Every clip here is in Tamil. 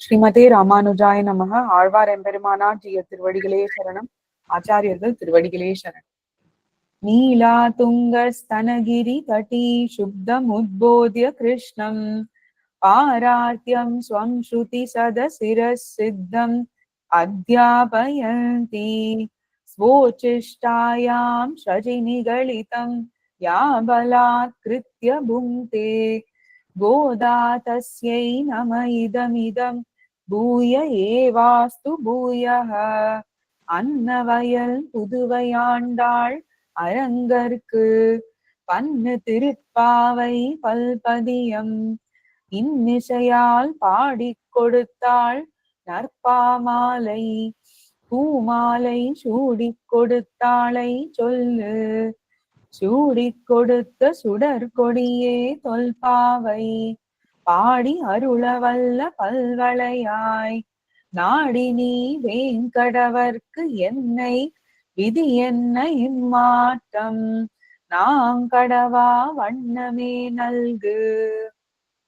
ஸ்ரீமதே ராமானுஜாய நமக ஆழ்வார் எம்பெருமானார் ஜிய திருவடிகளே சரணம் ஆச்சாரியர்கள் திருவடிகளே சரணம் நீலா துங்க ஸ்தனகிரி தட்டி சுப்தம் உத்போத்ய கிருஷ்ணம் பாரார்த்தியம் ஸ்வம் ஸ்ருதி சதசிரஸ் சித்தம் அத்தியாபயந்தி स्वोचिष्टायां शजिनिगलितं या बलात्कृत्य भुङ्क्ते गोदा तस्यै नम इदमिदं பூய ஏவாஸ்து பூயக. அன்னவயல் புதுவையாண்டாள் அரங்கற்கு பன்னு திருப்பாவை பல்பதியம். இன்னிசையால் பாடிக் கொடுத்தாள் நற்பாமாலை. பூமாலை சூடி கொடுத்தாளை சொல்லு. சூடிக் கொடுத்த சுடர் கொடியே தொல்பாவை. பாடி அருளவல்ல பல்வளையாய். நாடி நீ வேங்கடவர்க்கு என்னை விதி என்ன இம்மாற்றம். நாங்கடவா வண்ணமே நல்கு.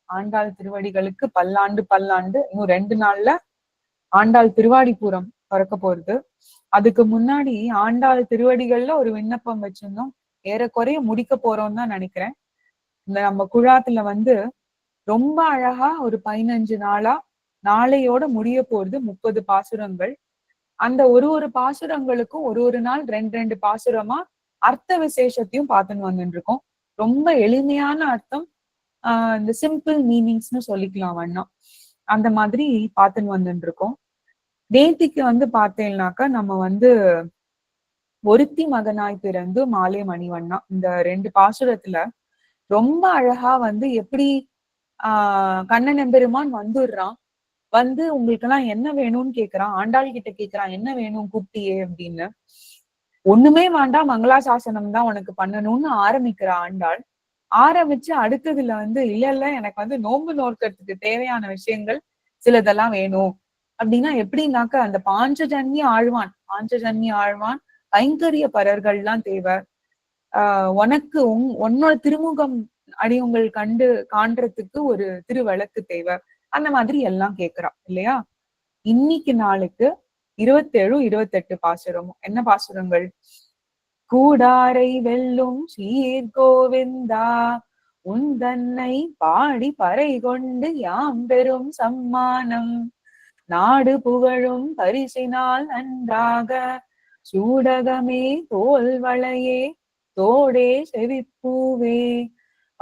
ஆண்டாள் திருவடிகளுக்கு பல்லாண்டு பல்லாண்டு இன்னும் ரெண்டு நாள்ல ஆண்டாள் திருவாடிபுரம் பிறக்க போறது. அதுக்கு முன்னாடி ஆண்டாள் திருவடிகள்ல ஒரு விண்ணப்பம் வச்சிருந்தோம். ஏறக்குறைய முடிக்க போறோம்னு தான் நினைக்கிறேன். இந்த நம்ம குழாத்துல வந்து ரொம்ப அழகா ஒரு பதினஞ்சு நாளா நாளையோட முடிய போறது முப்பது பாசுரங்கள். அந்த ஒரு ஒரு பாசுரங்களுக்கும் ஒரு ஒரு நாள் ரெண்டு ரெண்டு பாசுரமா அர்த்த விசேஷத்தையும் பார்த்துன்னு வந்துட்டு இருக்கோம் ரொம்ப எளிமையான அர்த்தம். ஆஹ் இந்த சிம்பிள் மீனிங்ஸ்னு சொல்லிக்கலாம் வேணா அந்த மாதிரி பார்த்துன்னு வந்துட்டு இருக்கோம் நேத்திக்கு வந்து பார்த்தேன்னாக்கா நம்ம வந்து ஒருத்தி மகனாய் பிறந்து மாலை மணிவண்ணா. இந்த ரெண்டு பாசுரத்துல ரொம்ப அழகா வந்து எப்படி ஆஹ் கண்ணன் எம்பெருமான் வந்துடுறான். வந்து உங்களுக்கு எல்லாம் என்ன வேணும்னு கேக்குறான். ஆண்டாள் கிட்ட கேக்குறான் என்ன வேணும் குட்டியே? அப்படின்னு. ஒண்ணுமே வேண்டாம் மங்களாசாசனம் தான் உனக்கு பண்ணணும்னு ஆரம்பிக்கிற ஆண்டாள். ஆரம்பிச்சு அடுத்ததுல வந்து இல்ல இல்ல எனக்கு வந்து நோன்பு நோக்கிறதுக்கு தேவையான விஷயங்கள் சிலதெல்லாம் வேணும். அப்படின்னா எப்படின்னாக்க அந்த பாஞ்சஜன்மி ஆழ்வான் பாஞ்சஜன்மி ஆழ்வான் கைங்கரிய பரர்கள்லாம் தேவை ஆஹ் உனக்கு உன் உன்னோட திருமுகம் அடியுங்கள் கண்டு காண்றதுக்கு ஒரு திருவழக்கு தேவை. அந்த மாதிரி எல்லாம் கேக்குறா இல்லையா? இன்னைக்கு நாளுக்கு இருபத்தேழு இருபத்தெட்டு பாசுரமும் என்ன பாசுரங்கள்? கூடாரை வெல்லும் சீர்கோவிந்தா உந்தன்னை பாடி பறை கொண்டு யாம் பெரும் சம்மானம். நாடு புகழும் பரிசினால் நன்றாக சூடகமே தோல் வளையே தோடே செவிப்பூவே.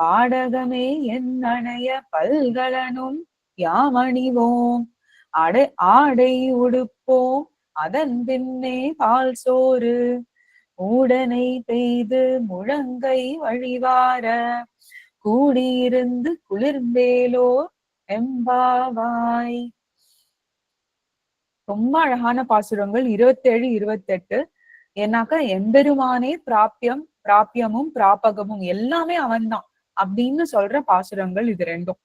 பாடகமே என் அணைய பல்கலனும் யாமணிவோம். அடை ஆடை உடுப்போம். அதன் பின்னே பால் சோறு. ஊடனை பெய்து முழங்கை வழிவார. கூடியிருந்து குளிர்ந்தேலோ எம்பாவாய். ரொம்ப அழகான பாசுரங்கள். இருபத்தேழு இருபத்தெட்டு. என்னாக்கா எம்பெருமானே பிராப்பியம் பிராப்பியமும் பிராபகமும் எல்லாமே அவன்தான். அப்படின்னு சொல்ற பாசுரங்கள் இது ரெண்டும்.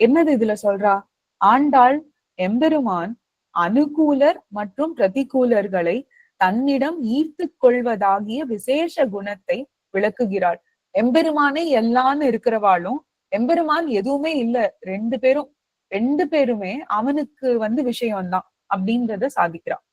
என்னது இதுல சொல்றா? ஆண்டாள் எம்பெருமான் அனுகூலர் மற்றும் பிரதிகூலர்களை தன்னிடம் ஈர்த்து கொள்வதாகிய விசேஷ குணத்தை விளக்குகிறாள். எம்பெருமானே எல்லான்னு இருக்கிறவாளும் எம்பெருமான் எதுவுமே இல்ல ரெண்டு பேரும் ரெண்டு பேருமே அவனுக்கு வந்து விஷயம்தான் அப்படின்றத சாதிக்கிறான்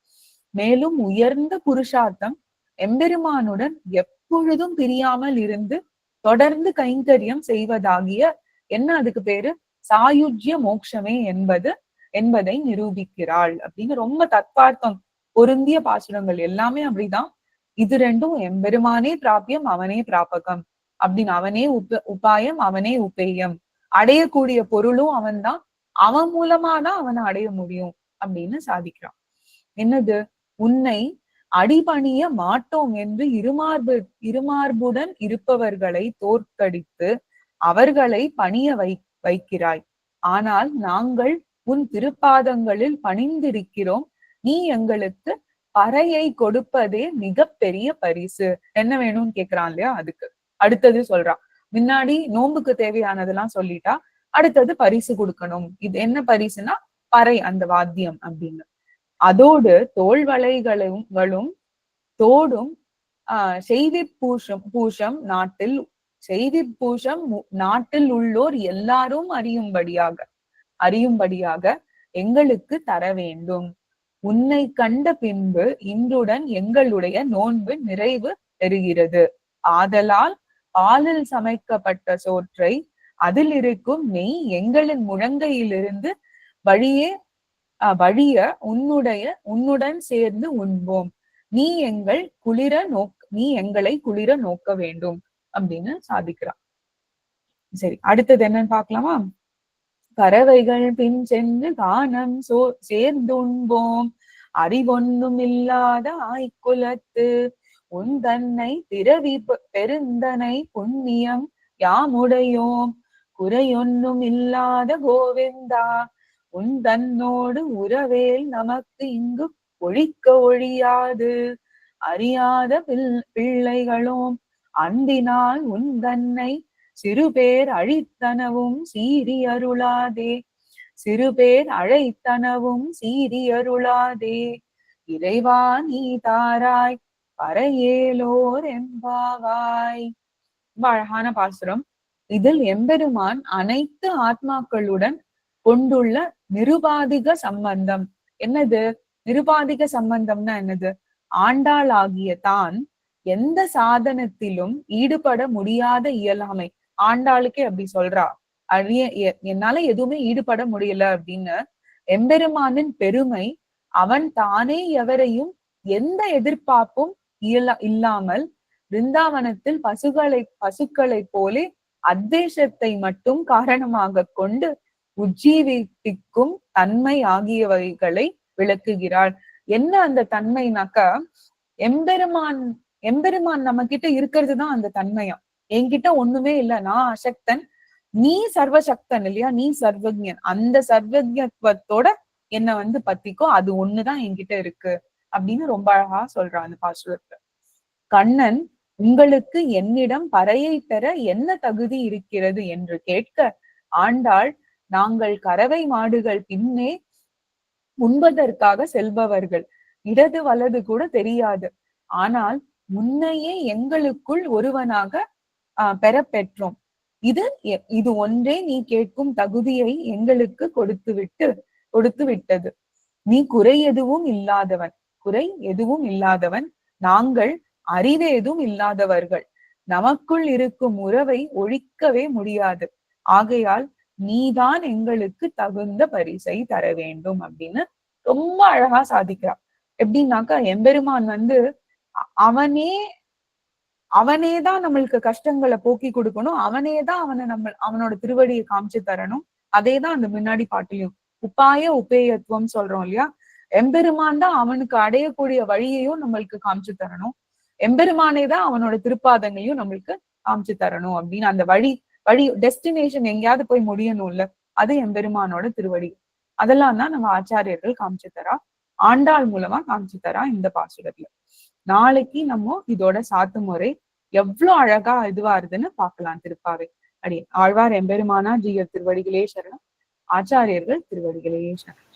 மேலும் உயர்ந்த புருஷார்த்தம் எம்பெருமானுடன் எப்பொழுதும் பிரியாமல் இருந்து தொடர்ந்து கைங்கரியம் செய்வதாகிய என்ன அதுக்கு பேரு? சாயுஜ்ய மோட்சமே என்பது என்பதை நிரூபிக்கிறாள் அப்படின்னு ரொம்ப தத்பார்த்தம் பொருந்திய பாசுரங்கள் எல்லாமே அப்படிதான். இது ரெண்டும் எம்பெருமானே பிராபியம் அவனே பிராபகம் அப்படின்னு அவனே உப உபாயம் அவனே உபேயம். அடையக்கூடிய பொருளும் அவன்தான். அவன் மூலமா தான் அவனை அடைய முடியும் அப்படின்னு சாதிக்கிறான். என்னது? உன்னை அடிபணிய மாட்டோம் என்று இருமார்பு இருமார்புடன் இருப்பவர்களை தோற்கடித்து அவர்களை பணிய வை வைக்கிறாய். ஆனால் நாங்கள் உன் திருப்பாதங்களில் பணிந்திருக்கிறோம். நீ எங்களுக்கு பறையை கொடுப்பதே மிக பெரிய பரிசு. என்ன வேணும்னு கேக்குறான் இல்லையா? அதுக்கு. அடுத்தது சொல்றான் முன்னாடி நோன்புக்கு தேவையானதெல்லாம் சொல்லிட்டா அடுத்தது பரிசு கொடுக்கணும். இது என்ன பரிசுனா பறை அந்த வாத்தியம் அப்படின்னு. அதோடு தோல் வளைகளும் தோடும் ஆஹ் செய்தி பூஷம் பூஷம் நாட்டில் செய்தி பூஷம் நாட்டில் உள்ளோர் எல்லாரும் அறியும்படியாக அறியும்படியாக எங்களுக்கு தர வேண்டும். உன்னை கண்ட பின்பு இன்றுடன் எங்களுடைய நோன்பு நிறைவு பெறுகிறது. ஆதலால் பாலில் சமைக்கப்பட்ட சோற்றை அதில் இருக்கும் நெய் எங்களின் முழங்கையிலிருந்து வழியே வழிய உன்னுடைய உன்னுடன் சேர்ந்து உண்போம். நீ எங்கள் குளிர நோக் நீ எங்களை குளிர நோக்க வேண்டும் அப்படின்னு சாதிக்கிறான் சரி அடுத்தது என்னன்னு பாக்கலாமா பறவைகள் பின் சென்று கானம் சோ சேர்ந்துண்போம். அறிவொன்னும் இல்லாத ஆய்குலத்து உன் தன்னை பிறவி பெருந்தனை புண்ணியம் யாமுடையோம். குறையொன்னும் இல்லாத கோவிந்தா உன் தன்னோடு உறவேல் நமக்கு இங்கு ஒழிக்க ஒழியாது. அறியாத பிள்ளைகளும் அன்பினால் உன் தன்னை சிறுபேர் அழித்தனவும் சீரி அருளாதே சிறுபேர் அழைத்தனவும் சீரி அருளாதே இறைவா நீ தாராய் பறையேலோர் எம்பாவாய் அழகான பாசுரம். இதில் எம்பெருமான் அனைத்து ஆத்மாக்களுடன் கொண்டுள்ள நிருபாதிக சம்பந்தம். என்னது? நிருபாதிக சம்பந்தம்னா என்னது? ஆண்டாள் ஆகிய தான் எந்த சாதனத்திலும் ஈடுபட முடியாத இயலாமை. ஆண்டாளுக்கே அப்படி சொல்றா. அழிய என்னால எதுவுமே ஈடுபட முடியல அப்படின்னு எம்பெருமானின் பெருமை அவன் தானே எவரையும் எந்த எதிர்பார்ப்பும் இயலா இல்லாமல் பிருந்தாவனத்தில் பசுகளை பசுக்களை போலே அத்தேசத்தை மட்டும் காரணமாக கொண்டு உஜ்ஜீவிப்பிக்கும் தன்மை ஆகியவைகளை விளக்குகிறாள். என்ன அந்த தன்மைனாக்கா எம்பெருமான் எம்பெருமான் நம்ம கிட்ட இருக்கிறது தான் அந்த தன்மையா? என்கிட்ட ஒண்ணுமே இல்ல. நான் அசக்தன் நீ சர்வசக்தன் இல்லையா? நீ சர்வஜன். அந்த சர்வஜத்வத்தோட என்ன வந்து பத்திக்கோ அது ஒண்ணுதான் என்கிட்ட இருக்கு அப்படின்னு ரொம்ப அழகா சொல்றான் அந்த பாசுரத்துல. கண்ணன் உங்களுக்கு என்னிடம் பறையை பெற என்ன தகுதி இருக்கிறது என்று கேட்க ஆண்டாள் நாங்கள் கறவை மாடுகள் பின்னே உண்பதற்காக செல்பவர்கள். இடது வலது கூட தெரியாது. ஆனால் முன்னையே எங்களுக்குள் ஒருவனாக பெறப்பெற்றோம். இது இது ஒன்றே நீ கேட்கும் தகுதியை எங்களுக்கு கொடுத்து விட்டு கொடுத்து விட்டது நீ குறை எதுவும் இல்லாதவன் குறை எதுவும் இல்லாதவன் நாங்கள் அறிவேதும் இல்லாதவர்கள். நமக்குள் இருக்கும் உறவை ஒழிக்கவே முடியாது. ஆகையால் நீதான் எங்களுக்கு தகுந்த பரிசை தர வேண்டும் அப்படின்னு ரொம்ப அழகா சாதிக்கிறான் எப்படின்னாக்கா எம்பெருமான் வந்து அவனே அவனே தான் நம்மளுக்கு கஷ்டங்களை போக்கி கொடுக்கணும். அவனே தான் அவனை நம்ம அவனோட திருவடியை காமிச்சு தரணும். அதே தான் அந்த முன்னாடி பாட்டிலையும். உப்பாய உபேயத்துவம் சொல்றோம் இல்லையா? எம்பெருமான் தான் அவனுக்கு அடையக்கூடிய வழியையும் நம்மளுக்கு காமிச்சு தரணும். எம்பெருமானே தான் அவனோட திருப்பாதங்களையும் நம்மளுக்கு காமிச்சு தரணும் அப்படின்னு அந்த வழி வழி டெஸ்டினேஷன் எங்கேயாவது போய் முடியணும்ல அது எம்பெருமானோட திருவடி. அதெல்லாம் தான் நம்ம ஆச்சாரியர்கள் காமிச்சு தரா. ஆண்டாள் மூலமா காமிச்சு தரா இந்த பாசுரத்துல. நாளைக்கு நம்ம இதோட சாத்து முறை எவ்வளவு அழகா இதுவா இருதுன்னு பாக்கலாம் திருப்பாவை. அடி ஆழ்வார் எம்பெருமானா ஜீயர் திருவடிகளே சரணம். ஆச்சாரியர்கள் திருவடிகளே சரணம்.